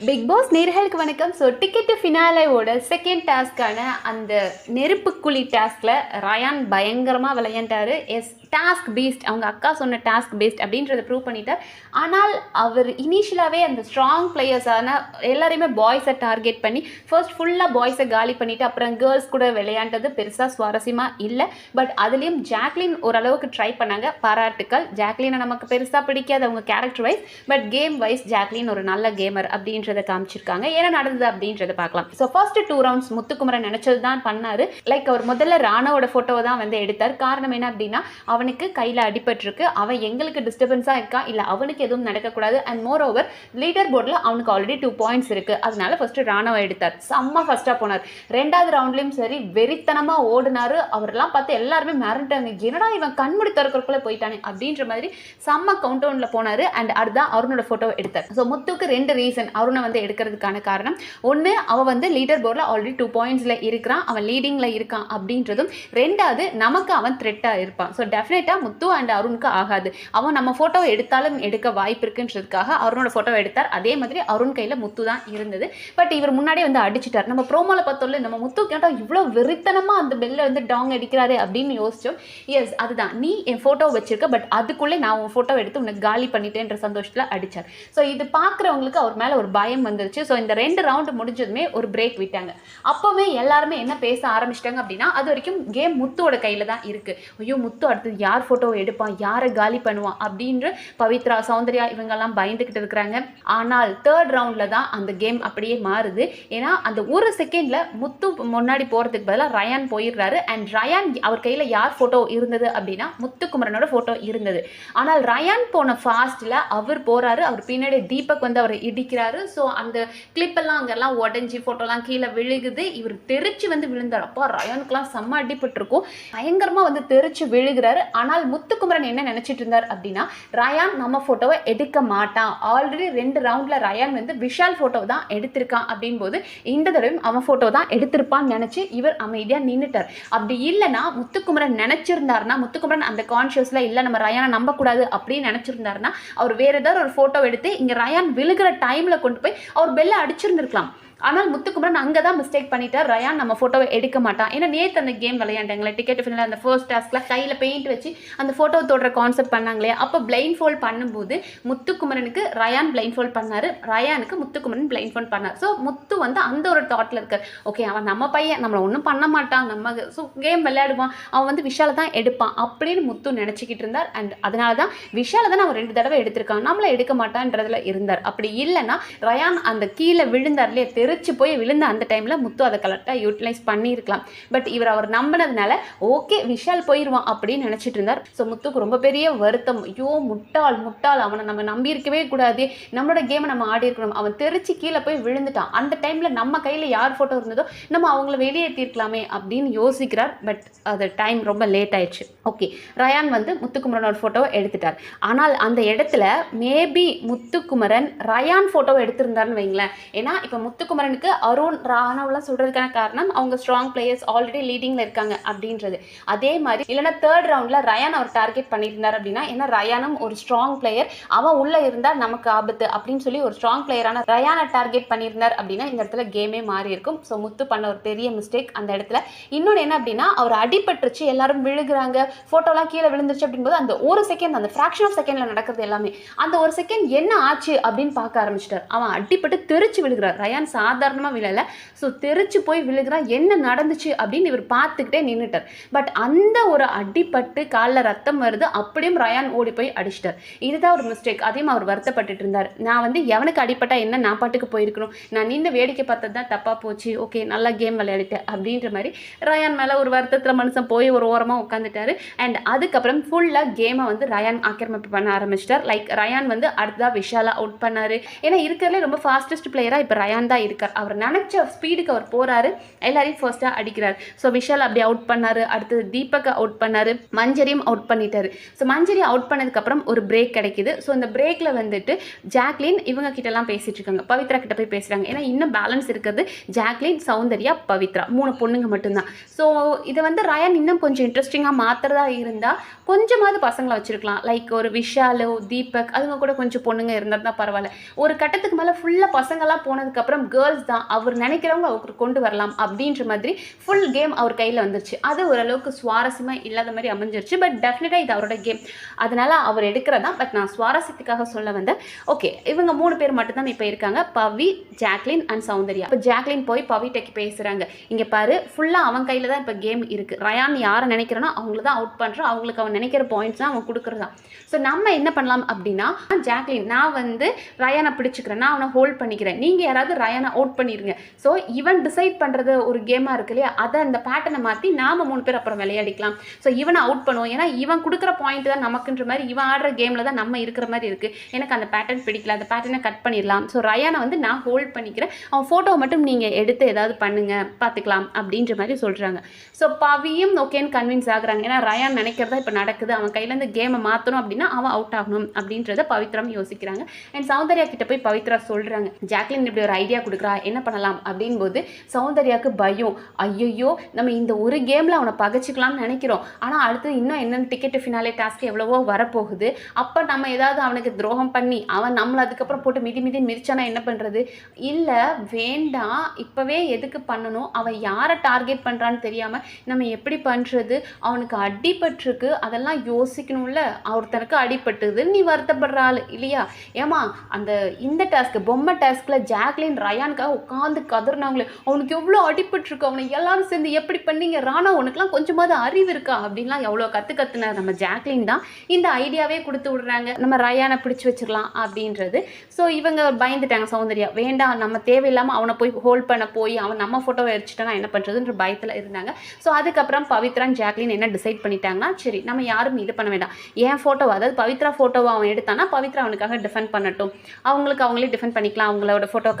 Big Boss நேர்களுக்கு வணக்கம். So ticket ஃபினாலேவோட செகண்ட் டாஸ்க்கான அந்த நெருப்புக்குழி டாஸ்கில் ரயான் பயங்கரமாக விளையாண்டாரு. எஸ் டாஸ்க் பேஸ்ட் அவங்க அக்கா சொன்ன டாஸ்க் பேஸ்ட் அப்படின்றத ப்ரூவ் பண்ணிட்டார் ஆனால் அவர் இனிஷியலாகவே அந்த ஸ்ட்ராங் பிளேயர்ஸான எல்லாரையுமே பாய்ஸை டார்கெட் பண்ணி ஃபர்ஸ்ட் ஃபுல்லாக பாய்ஸை காலி பண்ணிவிட்டு அப்புறம் கேர்ள்ஸ் கூட விளையாண்டது பெருசாக சுவாரஸ்யமாக இல்லை. பட் அதுலேயும் ஜாக்லின் ஓரளவுக்கு ட்ரை பண்ணாங்க. பாராட்டுக்கள். ஜாக்லினை நமக்கு பெருசாக பிடிக்காது அவங்க character wise but game wise Jacquline ஒரு நல்ல கேமர் அப்படின்றத காமிச்சிருக்காங்க. ஏன்னா நடந்தது அப்படின்றத பார்க்கலாம். So first two rounds Muthukumaran நினச்சது தான் பண்ணார். லைக் அவர் முதல்ல ராணாவோட ஃபோட்டோவை தான் வந்து எடுத்தார். காரணம் என்ன அப்படின்னா அவனுக்கு கையில் அடிபட்டிருக்கு. அவன் எங்களுக்கு டிஸ்டர்பன்ஸாக இருக்கா? இல்லை அவனுக்கு எதுவும் நடக்கக்கூடாது. அண்ட் மோர் ஓவர் லீடர் போர்டில் அவனுக்கு ஆல்ரெடி டூ பாயிண்ட்ஸ் இருக்குது அதனால ஃபஸ்ட்டு ராணாவை எடுத்தார். செம்ம ஃபர்ஸ்ட்டாக போனார். ரெண்டாவது ரவுண்ட்லேயும் சரி வெறித்தனமாக ஓடினாரு. அவரெல்லாம் பார்த்து எல்லாருமே மிரண்டாங்க. என்னடா இவன் கண்முடி திறக்கிறக்குள்ளே போயிட்டானே? அப்படின்ற மாதிரி செம்ம கவுண்டவுனில் போனார். அண்ட் அடுத்தான் அருணோட ஃபோட்டோ எடுத்தார். ஸோ முத்துக்கு ரெண்டு ரீசன் அருணை வந்து எடுக்கிறதுக்கான காரணம். ஒன்று அவன் வந்து லீடர் போர்டில் ஆல்ரெடி டூ பாயிண்ட்ஸில் இருக்கிறான். அவன் லீடிங்கில் இருக்கான் அப்படின்றதும். ரெண்டாவது நமக்கு அவன் த்ரெட்டாக இருப்பான். ஸோ டெஃபினட்டாக முத்து அண்ட் அருணுக்கு ஆகாது. அவன் நம்ம ஃபோட்டோவை எடுத்தாலும் எடுக்க வாய்ப்பு இருக்குன்றதுக்காக அருணோட ஃபோட்டோவை எடுத்தார். அதே மாதிரி அருண் கையில் முத்து தான் இருந்தது. பட் இவர் முன்னாடியே வந்து அடிச்சிட்டார். நம்ம ப்ரோமோவில் பார்த்தோம்ல நம்ம முத்து கேட்டால் இவ்வளோ வெறித்தனமாக அந்த பெல்ல வந்து டாங் அடிக்கிறாரு அப்படின்னு யோசிச்சோம். எஸ் அதுதான். நீ என் ஃபோட்டோ வச்சிருக்க பட் அதுக்குள்ளே நான் உன் ஃபோட்டோ எடுத்து உனக்கு காலி பண்ணிட்டேன்ற சந்தோஷத்தில் அடித்தார் ஸோ இது பார்க்குறவங்களுக்கு அவர் மேலே ஒரு பயம் வந்துருச்சு. ஸோ இந்த ரெண்டு ரவுண்டு முடிஞ்சதுமே ஒரு பிரேக் விட்டாங்க. அப்போவே எல்லாருமே என்ன பேச ஆரம்பிச்சிட்டாங்க அப்படின்னா அது வரைக்கும் கேம் முத்துவோட கையில் தான் இருக்குது ஐயோ முத்து அடுத்தது யார் ஃபோட்டோவை எடுப்பான் யாரை காலி பண்ணுவான் அப்படின்ற பவித்ரா சௌந்தர்யா இவங்கெல்லாம் பயந்துக்கிட்டு இருக்கிறாங்க. ஆனால் தேர்ட் ரவுண்டில் தான் அந்த கேம் அப்படியே மாறுது. ஏன்னா அந்த ஒரு செகண்டில் முத்து முன்னாடி போகிறதுக்கு பதிலாக ரயான் போயிடுறாரு. அண்ட் ரயான் அவர் கையில் யார் ஃபோட்டோ இருந்தது அப்படின்னா முத்துக்குமரனோட ஃபோட்டோ இருந்தது. ஆனால் ரயான் போன ஃபாஸ்ட்டில் அவர் போகிறாரு அவர் பின்னாடி தீபக் வந்து அவரை இடிக்கிறாரு. ஸோ அந்த கிளிப்பெல்லாம் அங்கெல்லாம் உடஞ்சி ஃபோட்டோலாம் கீழே விழுகுது. இவர் தெரிச்சு வந்து விழுந்தார். அப்போ ரயானுக்குலாம் செம்ம அடிபட்டிருக்கும். பயங்கரமாக வந்து தெரிச்சு விழுகிறாரு. ஆனால் முத்துக்குமரன் என்ன நினச்சிட்டு இருந்தார் அப்படின்னா ரயான் நம்ம ஃபோட்டோவை எடுக்க மாட்டான். ஆல்ரெடி ரெண்டு ரவுண்டில் ரயான் வந்து விஷால் ஃபோட்டோ தான் எடுத்திருக்கான். அப்படின்போது இந்த தடவையும் அவன் ஃபோட்டோ தான் எடுத்திருப்பான்னு நினச்சி இவர் அமைதியாக நின்றுட்டார் அப்படி இல்லைன்னா முத்துக்குமரன் நினச்சிருந்தாருன்னா முத்துக்குமரன் அந்த கான்ஷியஸில் இல்லை நம்ம ரயானை நம்பக்கூடாது அப்படின்னு நினச்சிருந்தாருன்னா அவர் வேறு ஏதாவது ஒரு ஃபோட்டோ எடுத்து இங்கே ரயான் விழுகிற டைமில் கொண்டு போய் அவர் பெல்ல அடிச்சிருந்துருக்கலாம். ஆனால் முத்துக்குமரன் அங்கே தான் மிஸ்டேக் பண்ணிட்டார் ரயான் நம்ம ஃபோட்டோவை எடுக்க மாட்டான். ஏன்னா நேற்று அந்த கேம் விளையாண்டாங்களே டிக்கெட் ஃபினில் அந்த ஃபர்ஸ்ட் டாஸ்க்கில் கையில் பெயிண்ட் வச்சு அந்த ஃபோட்டோ தொடுற கான்செப்ட் பண்ணாங்களே அப்போ பிளைண்ட் ஃபோல்ட் பண்ணும்போது முத்துக்குமரனுக்கு ரயான் பிளைண்ட் ஃபோல்ட் பண்ணார். ரயானுக்கு முத்துக்குமரன் பிளைண்ட் ஃபோல்ட் பண்ணார். ஸோ முத்து வந்து அந்த ஒரு தாட்டில் இருக்கார். ஓகே அவன் நம்ம பையன் நம்மளை ஒன்றும் பண்ண மாட்டான் நம்ம ஸோ கேம் விளையாடுவான். அவன் வந்து விஷாலை தான் எடுப்பான் அப்படின்னு முத்து நினச்சிக்கிட்டு இருந்தார். அண்ட் அதனால தான் விஷாலை தான் அவன் ரெண்டு தடவை எடுத்திருக்கான். நம்மளை எடுக்க மாட்டான்றதுல இருந்தார். அப்படி இல்லைன்னா ரயான் அந்த கீழே விழுந்தார்லேயே எரிச்சு போய் விழுந்த அந்த டைமில் முத்து அதை கரெக்டாக யூட்டிலைஸ் பண்ணியிருக்கலாம். பட் இவர் அவர் நம்பினதுனால ஓகே விஷால் போயிடுவான் அப்படின்னு நினச்சிட்டு இருந்தார். ஸோ முத்துக்கு ரொம்ப பெரிய வருத்தம். ஐயோ முட்டாள் முட்டாள். அவனை நம்ம நம்பியிருக்கவே கூடாது. நம்மளோட கேமை நம்ம ஆடி இருக்கணும் அவன் தெரிச்சு கீழே போய் விழுந்துட்டான். அந்த டைமில் நம்ம கையில் யார் ஃபோட்டோ இருந்ததோ நம்ம அவங்கள வெளியேற்றிருக்கலாமே அப்படின்னு யோசிக்கிறார். பட் அது டைம் ரொம்ப லேட் ஆயிடுச்சு. ஓகே ரயான் வந்து முத்துக்குமரனோட ஃபோட்டோவை எடுத்துட்டார். ஆனால் அந்த இடத்துல மேபி முத்துக்குமரன் ரயான் ஃபோட்டோவை எடுத்திருந்தாருன்னு வைங்களேன். ஏன்னா இப்போ முத்துக்குமரனுக்கு அருண் ராணவெலாம் சொல்கிறதுக்கான காரணம் அவங்க ஸ்ட்ராங் பிளேயர்ஸ் ஆல்ரெடி லீடிங்கில் இருக்காங்க அப்படின்றது. அதே மாதிரி இல்லைன்னா தேர்ட் ரவுண்டில் ரயான் அவர் டார்கெட் பண்ணியிருந்தார் அப்படின்னா ஏன்னா ரயானும் ஒரு ஸ்ட்ராங் பிளேயர் அவன் உள்ளே இருந்தால் நமக்கு ஆபத்து அப்படின்னு சொல்லி ஒரு ஸ்ட்ராங் பிளேயரான ரயானை டார்கெட் பண்ணியிருந்தார் அப்படின்னா இந்த இடத்துல கேமே மாறி இருக்கும். ஸோ முத்து பண்ண ஒரு பெரிய மிஸ்டேக் அந்த இடத்துல. இன்னொன்று என்ன அப்படின்னா அவர் அடிபட்டுருச்சு எல்லாரும் விழுகிறாங்க ஃபோட்டோலாம் கீழே விழுந்துருச்சு அப்படிங்கும்போது அந்த ஒரு செகண்ட் அந்த ஃப்ராக்ஷன் ஆஃப் செகண்டில் நடக்கிறது எல்லாமே. அந்த ஒரு செகண்ட் என்ன ஆச்சு அப்படின்னு பார்க்க ஆரம்பிச்சிட்டார். அவன் அடிப்பட்டு தெரிச்சு விழுகிறார். ரயான் சாதாரணமாக விழலை. ஸோ தெரிச்சு போய் விழுகிறா என்ன நடந்துச்சு அப்படின்னு இவர் பார்த்துக்கிட்டே நின்றுட்டார் பட் அந்த ஒரு அடிபட்டு காலில் ரத்தம் வருது அப்படியும் ரயான் ஓடி போய் அடிச்சிட்டார். இதுதான் ஒரு மிஸ்டேக் அதையும் அவர் வருத்தப்பட்டுட்டு இருந்தார். நான் வந்து எவனுக்கு அடிப்பட்டா என்ன நான் பாட்டுக்கு போயிருக்கணும்? நான் நின்று வேடிக்கை பார்த்தது தான் தப்பாக போச்சு. ஓகே நல்லா கேம் விளையாடிட்டேன் அப்படின்ற மாதிரி ரயான் மேலே ஒரு வருத்தத்தில் மனுஷன் போய் ஒரு ஓரமாக உட்காந்துட்டாரு அண்ட் அதுக்கப்புறம் ஃபுல்லாக கேமை வந்து ரயான் ஆக்கிரமிப்பு பண்ண ஆரம்பிச்சிட்டார். லைக் ரயான் வந்து அடுத்ததாக விஷாலா அவுட் பண்ணார். ஏன்னா இருக்கிறதே ரொம்ப ஃபாஸ்டஸ்ட் பிளேயராக இப்போ ரயான் தான் இருக்கு. இருக்கார். அவர் நினச்ச ஸ்பீடுக்கு அவர் போகிறாரு எல்லாரையும் ஃபர்ஸ்ட்டாக அடிக்கிறார். ஸோ விஷால் அப்படி அவுட் பண்ணாரு. அடுத்தது தீபக்கை அவுட் பண்ணாரு. மஞ்சரியும் அவுட் பண்ணிட்டாரு. ஸோ மஞ்சரி அவுட் பண்ணதுக்கப்புறம் ஒரு பிரேக் கிடைக்குது. ஸோ இந்த பிரேக்கில் வந்துட்டு ஜாக்லின் இவங்க கிட்டலாம் பேசிட்டு இருக்காங்க. பவித்ரா கிட்ட போய் பேசுகிறாங்க ஏன்னா இன்னும் பேலன்ஸ் இருக்கிறது ஜாக்லின் சௌந்தர்யா பவித்ரா. மூணு பொண்ணுங்க மட்டும்தான். ஸோ இதை வந்து ரயான் இன்னும் கொஞ்சம் இன்ட்ரெஸ்டிங்காக மாற்றுறதா இருந்தால் கொஞ்சமாவது பசங்களை வச்சுருக்கலாம். லைக் ஒரு விஷாலோ தீபக் அதுங்க கூட கொஞ்சம் பொண்ணுங்க இருந்தால் தான் பரவாயில்ல. ஒரு கட்டத்துக்கு மேலே ஃபுல்லாக பசங்களாம் போனதுக்கப்புறம் கேர்ள்ஸ் தான். அவர் நினைக்கிறவங்க அவருக்கு கொண்டு வரலாம் அப்படின்ற மாதிரி ஃபுல் கேம் அவர் கையில் வந்துருச்சு. அது ஓரளவுக்கு சுவாரஸ்யமாக இல்லாத மாதிரி அமைஞ்சிருச்சு. பட் டெஃபினட்டாக இது அவரோட கேம் அதனால் அவர் எடுக்கிறதா? பட் நான் சுவாரஸ்யத்துக்காக சொல்ல வந்தேன். ஓகே இவங்க மூணு பேர் மட்டும்தான் இப்போ இருக்காங்க. பவி ஜாக்லின் அண்ட் சௌந்தர்யா. இப்போ ஜாக்லின் போய் பவிட்டக்கு பேசுகிறாங்க இங்கே பாரு ஃபுல்லாக அவன் கையில் தான் இப்போ கேம் இருக்குது ரயான் யாரை நினைக்கிறனோ அவங்கள தான் அவுட் பண்ணுறோம் அவங்களுக்கு அவன் நினைக்கிற பாயிண்ட்ஸ் தான் அவன் கொடுக்குறதா. ஸோ நம்ம என்ன பண்ணலாம் அப்படின்னா ஜாக்லின் நான் வந்து ரயானை பிடிச்சிக்கிறேன். நான் அவனை ஹோல்ட் பண்ணிக்கிறேன். நீங்கள் யாராவது ரயானை அவுட் பண்ணிடுங்க ஸோ இவன் டிசைட் பண்ணுறது ஒரு கேமாக இருக்கு இல்லையா? அதை அந்த பேட்டர்னை மாற்றி நாம மூணு பேர் அப்புறம் விளையாடிக்கலாம். ஸோ இவனை அவுட் பண்ணுவோம். ஏன்னா இவன் கொடுக்குற பாயிண்ட் தான் நமக்குன்ற மாதிரி இவன் ஆடுற கேமில் தான் நம்ம இருக்கிற மாதிரி இருக்குது எனக்கு அந்த பேட்டர்ன் பிடிக்கல. அந்த பேட்டர்னை கட் பண்ணிடலாம். ஸோ ரயானை வந்து நான் ஹோல்ட் பண்ணிக்கிறேன். அவன் ஃபோட்டோவை மட்டும் நீங்கள் எடுத்து ஏதாவது பண்ணுங்கள் பார்த்துக்கலாம். அப்படின்ற மாதிரி சொல்கிறாங்க ஸோ பவியும் ஓகேன்னு கன்வின்ஸ் ஆகுறாங்க. ஏன்னா ரயான் நினைக்கிறதா இப்போ நடக்குது. அவன் கையிலேருந்து கேமை மாற்றணும் அப்படின்னா அவன் அவுட் ஆகணும் அப்படின்றத பவித்ரம் யோசிக்கிறாங்க. அண்ட் சௌந்தர்யா கிட்ட போய் பவித்ரா சொல்கிறாங்க ஜாக்லின் இப்படி ஒரு ஐடியா கொடுக்குறாங்க இருக்கிறா என்ன பண்ணலாம்? அப்படின் போது சௌந்தர்யாவுக்கு பயம். ஐயோ நம்ம இந்த ஒரு கேமில் அவனை பகைச்சிக்கலாம்னு நினைக்கிறோம். ஆனால் அடுத்து இன்னும் என்னென்ன டிக்கெட்டு ஃபினாலே டாஸ்க் எவ்வளவோ வரப்போகுது. அப்போ நம்ம ஏதாவது அவனுக்கு துரோகம் பண்ணி அவன் நம்மளை அதுக்கப்புறம் போட்டு மிதி மிதி மிதிச்சானா என்ன பண்ணுறது இல்லை வேண்டாம். இப்போவே எதுக்கு பண்ணணும்? அவன் யாரை டார்கெட் பண்ணுறான்னு தெரியாமல் நம்ம எப்படி பண்ணுறது அவனுக்கு அடிபட்டிருக்கு. அதெல்லாம் யோசிக்கணும்ல. ஒருத்தனுக்கு அடிபட்டுது நீ வருத்தப்படுற ஆள் இல்லையா? ஏமா அந்த இந்த டாஸ்க்கு பொம்மை டாஸ்கில் ஜாக்லின் ரயான் ராணுக்காக உட்காந்து கதறினாங்களே. அவனுக்கு எவ்வளோ அடிபட்டுருக்கு அவனை எல்லாரும் சேர்ந்து எப்படி பண்ணீங்க? ராணா உனக்குலாம் கொஞ்சமாவது அறிவு இருக்கா? அப்படின்லாம் எவ்வளோ கற்று கத்துனார் நம்ம ஜாக்லின் தான். இந்த ஐடியாவே கொடுத்து விடுறாங்க. நம்ம ரயானை பிடிச்சி வச்சிடலாம் அப்படின்றது. ஸோ இவங்க பயந்துட்டாங்க சௌந்தர்யா. வேண்டாம் நம்ம தேவையில்லாமல் அவனை போய் ஹோல்ட் பண்ண போய் அவன் நம்ம ஃபோட்டோவை எடுத்துட்டா என்ன பண்ணுறதுன்ற பயத்தில் இருந்தாங்க. ஸோ அதுக்கப்புறம் பவித்ரான் ஜாக்லின் என்ன டிசைட் பண்ணிட்டாங்கன்னா சரி நம்ம யாரும் இது பண்ண வேண்டாம். என் ஃபோட்டோவை அதாவது பவித்ரா ஃபோட்டோவை அவன் எடுத்தானா? பவித்ரா அவனுக்காக டிஃபெண்ட் பண்ணட்டும். அவங்களுக்கு அவங்களே டிஃபெண்ட் பண்ணிக்கலாம். அவங்களோட ஃபோட்டோ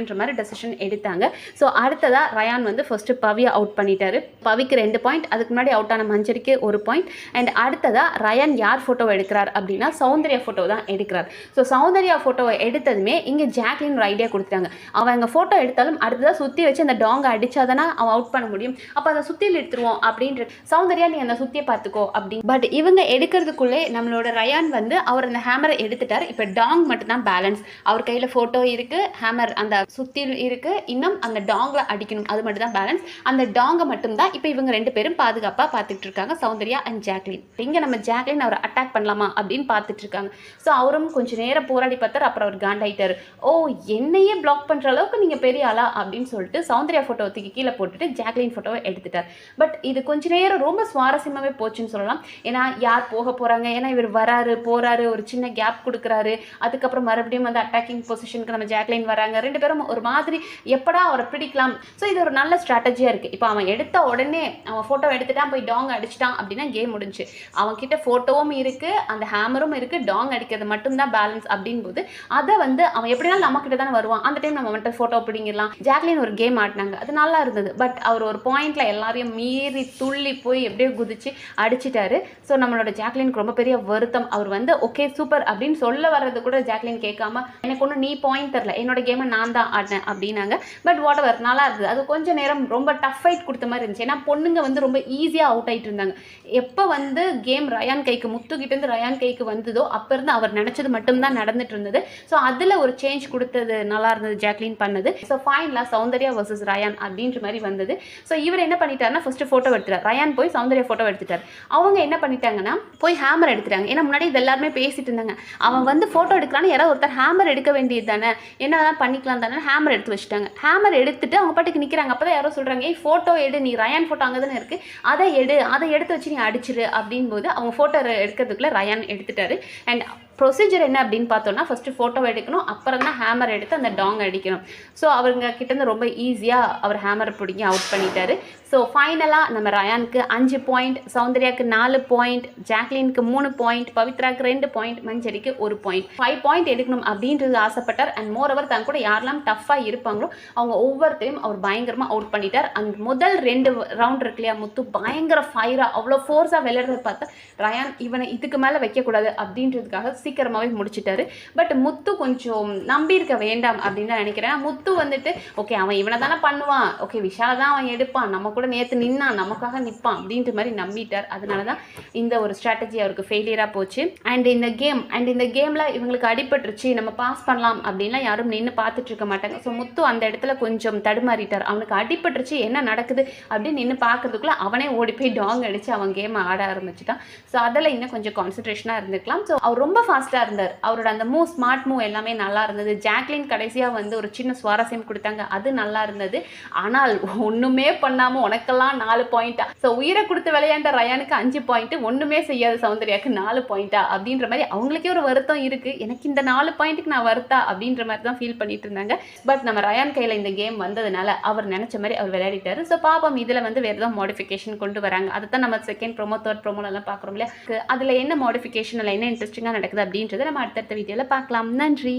அப்படின்ற மாதிரி டெசிஷன் எடுத்தாங்க. ஸோ அடுத்ததாக ரயான் வந்து ஃபஸ்ட்டு பவியை அவுட் பண்ணிட்டாரு. பவிக்கு ரெண்டு பாயிண்ட் அதுக்கு முன்னாடி அவுட் ஆன மஞ்சரிக்கு ஒரு பாயிண்ட் அண்ட் அடுத்ததாக ரயான் யார் ஃபோட்டோ எடுக்கிறார் அப்படின்னா சௌந்தர்யா ஃபோட்டோ தான் எடுக்கிறார். ஸோ சௌந்தர்யா ஃபோட்டோவை எடுத்ததுமே இங்கே ஜாக்லின் ஒரு ஐடியா கொடுத்துட்டாங்க. அவன் அங்கே ஃபோட்டோ எடுத்தாலும் அடுத்ததாக சுற்றி வச்சு அந்த டாங்கை அடித்தாதானா அவன் அவுட் பண்ண முடியும். அப்போ அதை சுற்றியில் எடுத்துருவோம் அப்படின்ற சௌந்தர்யா நீ அந்த சுற்றியை பார்த்துக்கோ அப்படின்னு. பட் இவங்க எடுக்கிறதுக்குள்ளே நம்மளோட ரயான் வந்து அவர் அந்த ஹேமரை எடுத்துட்டார். இப்போ டாங் மட்டும்தான் பேலன்ஸ் அவர் கையில் ஃபோட்டோ இருக்குது ஹேமர் அந்த சுற்றி இருக்குது இன்னும் அந்த டாங்கில் அடிக்கணும். அது மட்டும் தான் பேலன்ஸ் அந்த டாங்கை மட்டும்தான் இப்போ இவங்க ரெண்டு பேரும் பாதுகாப்பாக பார்த்துட்டு இருக்காங்க. சௌந்தர்யா அண்ட் ஜாக்லின். இங்கே நம்ம ஜாக்லின் அவரை அட்டாக் பண்ணலாமா அப்படின்னு பார்த்துட்டு இருக்காங்க. ஸோ அவரும் கொஞ்சம் நேரம் போராடி பார்த்தார். அப்புறம் அவர் காண்டாயிட்டார். ஓ என்னையே பிளாக் பண்ணுற அளவுக்கு நீங்கள் பெரிய ஆளா? அப்படின்னு சொல்லிட்டு சௌந்தர்யா ஃபோட்டோ தூக்கி கீழே போட்டுட்டு ஜாக்லின் ஃபோட்டோவை எடுத்துட்டார். பட் இது கொஞ்ச நேரம் ரொம்ப சுவாரஸ்யமாகவே போச்சுன்னு சொல்லலாம். ஏன்னா யார் போக போகிறாங்க ஏன்னா இவர் வராரு போகிறாரு ஒரு சின்ன கேப் கொடுக்குறாரு. அதுக்கப்புறம் மறுபடியும் வந்து அட்டாக்கிங் பொசிஷனுக்கு நம்ம ஜாக்லின் வராங்க. ரெண்டு பேரும் ஒரு மாதிரி எப்படா அவரை பிடிக்கலாம்? ஸோ இது ஒரு நல்ல ஸ்ட்ராட்டஜியாக இருக்குது இப்போ அவன் எடுத்த உடனே அவன் ஃபோட்டோ எடுத்துட்டான் போய் டாங் அடிச்சிட்டான் அப்படின்னா கேம் முடிஞ்சு. அவன்கிட்ட ஃபோட்டோவும் இருக்குது அந்த ஹேமரும் இருக்குது டாங் அடிக்கிறது மட்டும்தான் பேலன்ஸ் அப்படின் போது அதை வந்து அவன் எப்படினாலும் நம்ம கிட்ட தானே வருவான். அந்த டைம் நம்ம வந்துட்டு ஃபோட்டோ பிடிங்கிடலாம். ஜாக்லின் ஒரு கேம் ஆடினாங்க. அது நல்லா இருந்தது. பட் அவர் ஒரு பாயிண்ட்ல எல்லாரையும் மீறி துள்ளி போய் எப்படியோ குதிச்சு அடிச்சிட்டாரு. ஸோ நம்மளோட ஜாக்லினுக்கு ரொம்ப பெரிய வருத்தம். அவர் வந்து ஓகே சூப்பர் அப்படின்னு சொல்ல வர்றது கூட ஜாக்லின் கேட்காம எனக்கு ஒன்றும் நீ பாயிண்ட் தரல. என்னோட கேமை நான் தான் ஆடினேன் அப்படின்னாங்க. பட் வாட் எவர் நல்லா இருந்தது. அது கொஞ்ச நேரம் ரொம்ப டஃப் ஃபைட் கொடுத்த மாதிரி இருந்துச்சு. ஏன்னா பொண்ணுங்க வந்து ரொம்ப ஈஸியாக அவுட் ஆகிட்டு இருந்தாங்க. எப்போ வந்து கேம் ரயான் கைக்கு முத்துக்கிட்டேருந்து ரயான் கைக்கு வந்ததோ அப்போ இருந்து அவர் நினச்சது மட்டும்தான் நடந்துட்டு இருந்தது. ஸோ அதில் ஒரு சேஞ்ச் கொடுத்தது நல்லா இருந்தது ஜாக்லின் பண்ணது. ஸோ ஃபைனலாக சௌந்தர்யா வர்சஸ் ரயான் அப்படின்ற மாதிரி வந்தது. ஸோ இவர் என்ன பண்ணிட்டாருன்னா ஃபஸ்ட்டு ஃபோட்டோ எடுத்துட்டார். ரயான் போய் சௌந்தர்யா ஃபோட்டோ எடுத்துட்டார். அவங்க என்ன பண்ணிட்டாங்கன்னா போய் ஹேமர் எடுத்துட்டாங்க. ஏன்னா முன்னாடி இது எல்லாருமே பேசிட்டு இருந்தாங்க. அவன் வந்து ஃபோட்டோ எடுக்கலான்னு யாராவது ஒருத்தர் ஹேமர் எடுக்க வேண்டியது தானே. என்னதான் பண்ணிக்கலாம் தானே. ஹேமர் எடுத்து வச்சுட்டாங்க. ஹேமர் எடுத்துட்டு அவங்க பாட்டுக்கு நிற்கிறாங்க அப்போ தான் யாரோ சொல்கிறாங்க ஏய் ஃபோட்டோ எடு நீ ரயான் ஃபோட்டோ அங்கே தானே இருக்குது அதை எடு அதை எடுத்து வச்சு நீ அடிச்சிரு. அப்படின் போது அவங்க ஃபோட்டோ எடுக்கிறதுக்குள்ளே ரயான் எடுத்துட்டாரு. அண்ட் ப்ரொசீஜர் என்ன அப்படின்னு பார்த்தோம்னா ஃபஸ்ட்டு ஃபோட்டோ எடுக்கணும் அப்புறம் தான் ஹேமர் எடுத்து அந்த டாங் அடிக்கணும். ஸோ அவங்க கிட்டேருந்து ரொம்ப ஈஸியாக அவர் ஹேமரை பிடிங்கி அவுட் பண்ணிட்டாரு. ஸோ ஃபைனலாக நம்ம ரயானுக்கு அஞ்சு பாயிண்ட் சௌந்தர்யாவுக்கு நாலு பாயிண்ட் ஜாக்லினுக்கு மூணு பாயிண்ட் பவித்ராக்கு ரெண்டு பாயிண்ட் மஞ்சரிக்கு ஒரு பாயிண்ட் ஃபைவ் பாயிண்ட் எடுக்கணும் அப்படின்றது ஆசைப்பட்டார். அண்ட் மோர் ஓவர் தான் கூட யாரெல்லாம் டஃப்பாக இருப்பாங்களோ அவங்க ஒவ்வொருத்தையும் அவர் பயங்கரமாக அவுட் பண்ணிட்டார். அந்த முதல் ரெண்டு ரவுண்ட் இருக்கு இல்லையா முத்து பயங்கர ஃபயராக அவ்வளோ ஃபோர்ஸாக விளையாடுறத பார்த்தா ரயான் இவனை இதுக்கு மேலே வைக்கக்கூடாது அப்படின்றதுக்காக சீக்கிரமாகவே முடிச்சிட்டாரு. பட் முத்து கொஞ்சம் நம்பியிருக்க வேண்டாம் அப்படின்னு தான் நினைக்கிறேன். முத்து வந்துட்டு ஓகே அவன் இவனை தானே பண்ணுவான். ஓகே விஷால தான் அவன் எடுப்பான். நம்ம கூட நேற்று நின்னான். நமக்காக நிற்பான் அப்படின்ற மாதிரி நம்பிட்டார். அதனால தான் இந்த ஒரு ஸ்ட்ராட்டஜி அவருக்கு ஃபெயிலியராக போச்சு. அண்ட் இந்த கேம் அண்ட் இந்த கேமில் இவங்களுக்கு அடிபட்டுருச்சு. நம்ம பாஸ் பண்ணலாம் அப்படின்லாம் யாரும் நின்று பார்த்துட்டு இருக்க மாட்டாங்க. ஸோ முத்து அந்த இடத்துல கொஞ்சம் தடுமாறிட்டார். அவனுக்கு அடிபட்டுருச்சு. என்ன நடக்குது? அப்படின்னு நின்று பார்க்கறதுக்குள்ள அவனே ஓடி போய் டாங் அடித்து அவன் கேமை ஆட ஆரம்பிச்சிட்டான். ஸோ அதில் இன்னும் கொஞ்சம் கான்சன்ட்ரேஷனாக இருந்திருக்கலாம் ஸோ அவர் ரொம்ப ஃபாஸ்ட்டாக இருந்தார். அவரோட அந்த மூவ் ஸ்மார்ட் மூவ் எல்லாமே நல்லா இருந்தது. ஜாக்லின் கடைசியாக வந்து ஒரு சின்ன சுவாரஸ்யம் கொடுத்தாங்க. அது நல்லா இருந்தது. ஆனால் ஒன்றுமே பண்ணாமல் உனக்கெல்லாம் நாலு பாயிண்டா ஸோ உயிரை கொடுத்து விளையாண்ட ரயானுக்கு அஞ்சு பாயிண்ட் ஒன்றுமே செய்யாத சௌந்தர்யாக்கு நாலு பாயிண்டா அப்படின்ற மாதிரி அவங்களுக்கே ஒரு வருத்தம் இருக்குது எனக்கு இந்த நாலு பாயிண்ட்டுக்கு நான் வருத்தா அப்படின்ற மாதிரி தான் ஃபீல் பண்ணிட்டு இருந்தாங்க. பட் நம்ம ரயான் கையில் இந்த கேம் வந்ததுனால அவர் நினச்ச மாதிரி அவர் விளையாடிட்டாரு. ஸோ பாப்பம் இதில் வந்து வேறு ஏதாவது மாடிஃபிகேஷன் கொண்டு வராங்க. அதை தான் நம்ம செகண்ட் ப்ரோமோ தேர்ட் ப்ரோமோலாம் பார்க்குறோம் இல்லையா? அதில் என்ன மாடிஃபிகேஷன் இல்லை என்ன இன்ட்ரெஸ்டிங்காக நடக்குது அப்படின்றத நம்ம அடுத்தடுத்த வீடியோவில் பார்க்கலாம். நன்றி.